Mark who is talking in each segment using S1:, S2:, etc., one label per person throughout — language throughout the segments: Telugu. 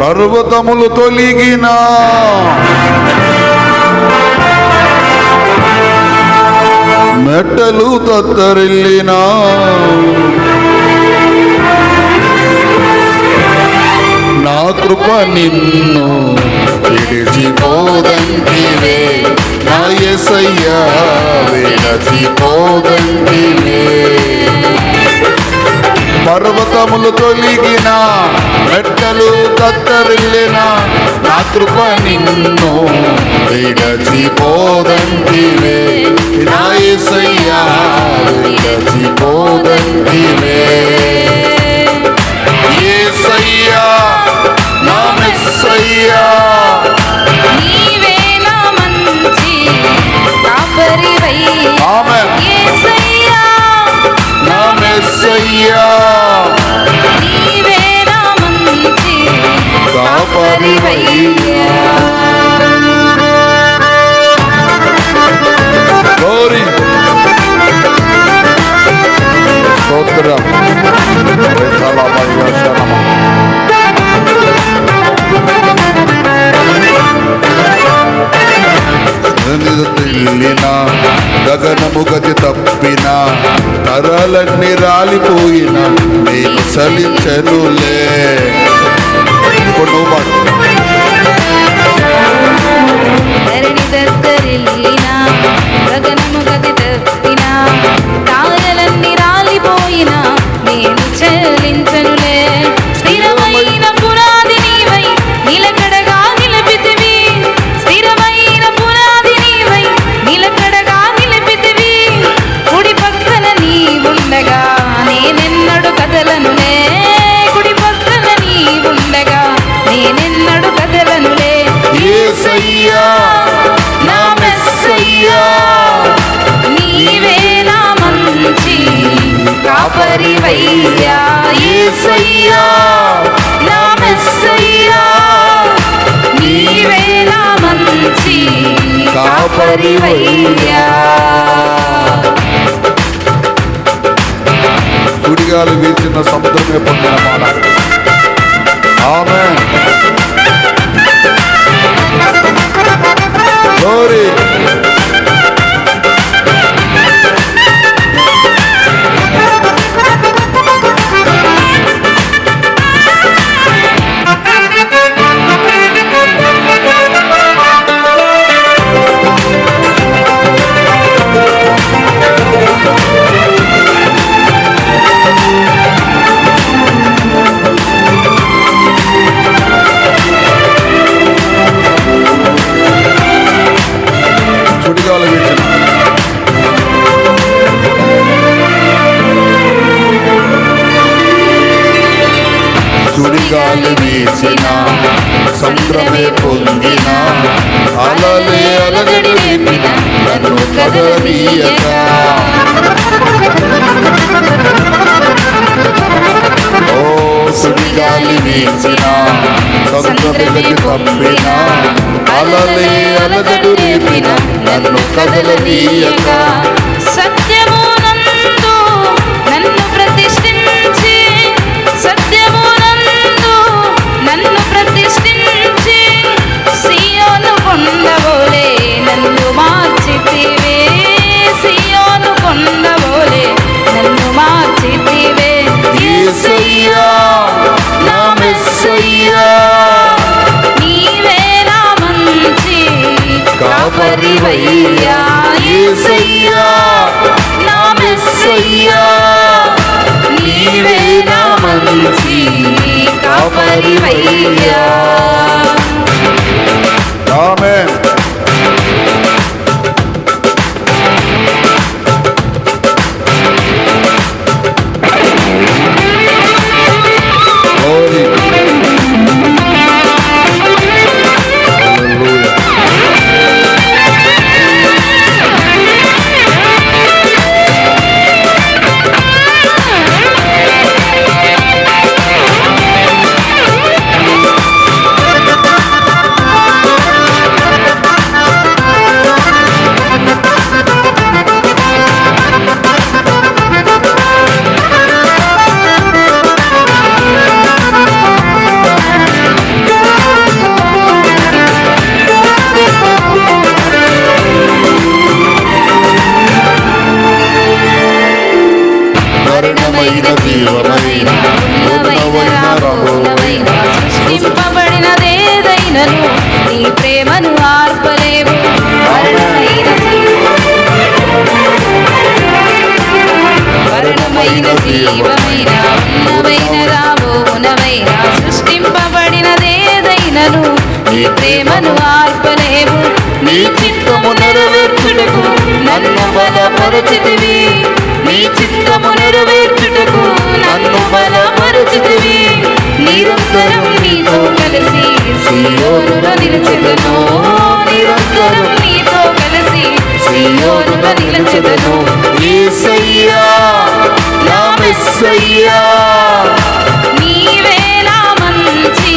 S1: పర్వతములు తొలిగిన. మెట్టలు తత్తరిల్లినా. నా కృప నిన్ను విడిచిపోదంటివే. నా ఎసయ్యా విడచిపోదంటివే. పర్వతములు తొలిగిన మెట్టలు తత్తరిల్లిన నా కృప నిన్ను విడచిపోదంటివే. నా ఎసయ్యా విడచిపోదంటివే. యేసయ్యా నా మెస్సయ్యా తెల్లిన గగనము గతి తప్పిన తరాలన్నీ రాలిపోయిన నేను సలించనులే ఇప్పుడు నువ్వు పాడు.
S2: కాపరివయ్యా
S1: యేసయ్యా
S2: నా మెస్సయ్యా నీవే నా మంచి కాపరివయ్యా.
S1: సుడిగాలి వీచిన సముద్రమే పొందిన అలలే అలగడి రేపిన నన్ను కదలీయక ఓ సుడిగాలి వీచిన సముద్రమే పంపిన అలలే అలగడు రేపిన నన్ను కదలనీయక
S2: సత్య
S1: కాపరివయ్యా
S2: నీ ప్రేమను ఆర్పలేవు నీ చిత్తము నెరవేర్చుటకు నన్ను బలపరచితివి. నీ చిత్తము నెరవేర్చుటకు నన్ను బలపరచితివి. నిరంతరం నీతో కలిసి సియోనులో నిలిచెదను. నిరంతరం నీతో కలిసి సియోనులో నిలిచెదను.
S1: యేసయ్యా నా మెస్సయ్యా
S2: నీవే నా మంచి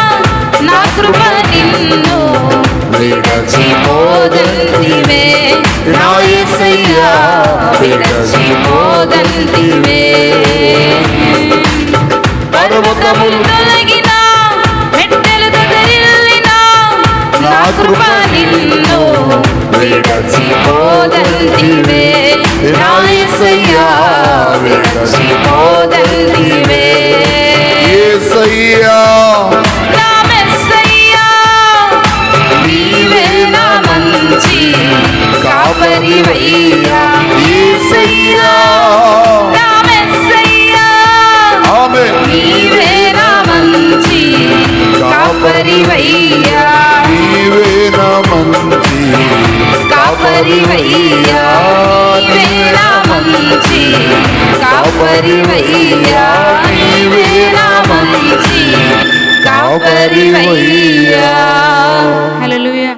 S2: కాపరివయ్యా నీవేనా మంచి కాపరివయ్యా నీవేనా మంచి కాపరివయ్యా హల్లెలూయా.